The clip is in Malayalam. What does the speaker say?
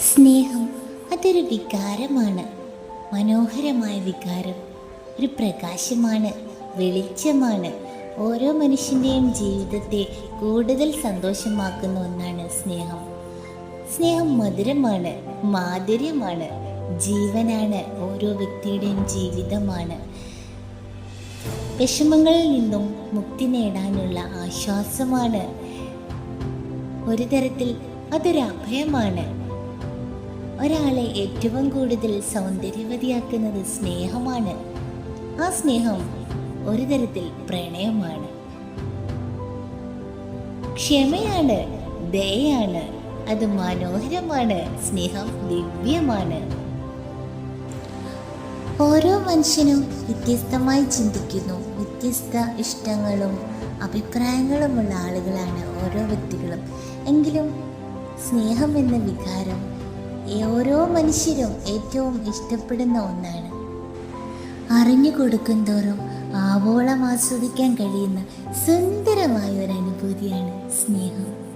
സ്നേഹം അതൊരു വികാരമാണ്. മനോഹരമായ വികാരം ഒരു പ്രകാശമാണ് വെളിച്ചമാണ്. ഓരോ മനുഷ്യന്റെയും ജീവിതത്തെ കൂടുതൽ സന്തോഷമാക്കുന്ന ഒന്നാണ് സ്നേഹം. സ്നേഹം മധുരമാണ് മാധുര്യമാണ് ജീവനാണ് ഓരോ വ്യക്തിയുടെയും ജീവിതമാണ്. വിഷമങ്ങളിൽ നിന്നും മുക്തി നേടാനുള്ള ആശ്വാസമാണ്. ഒരു തരത്തിൽ അതൊരു അഭയമാണ്. ഒരാളെ ഏറ്റവും കൂടുതൽ സൗന്ദര്യവതിയാക്കുന്നത് സ്നേഹമാണ്. ആ സ്നേഹം ഒരു തരത്തിൽ പ്രണയമാണ്. ക്ഷമയാണ് ദയാണ് അത് മനോഹരമാണ് സ്നേഹം ദിവ്യമാണ്. ഓരോ മനുഷ്യനും വ്യത്യസ്തമായി ചിന്തിക്കുന്നു. വ്യത്യസ്ത ഇഷ്ടങ്ങളും അഭിപ്രായങ്ങളുമുള്ള ആളുകളാണ് ഓരോ വ്യക്തികളും. എങ്കിലും സ്നേഹം എന്ന വികാരം ഓരോ മനുഷ്യരും ഏറ്റവും ഇഷ്ടപ്പെടുന്ന ഒന്നാണ്. അറിഞ്ഞു കൊടുക്കും തോറും ആവോളം ആസ്വദിക്കാൻ കഴിയുന്ന സുന്ദരമായ ഒരു അനുഭൂതിയാണ് സ്നേഹം.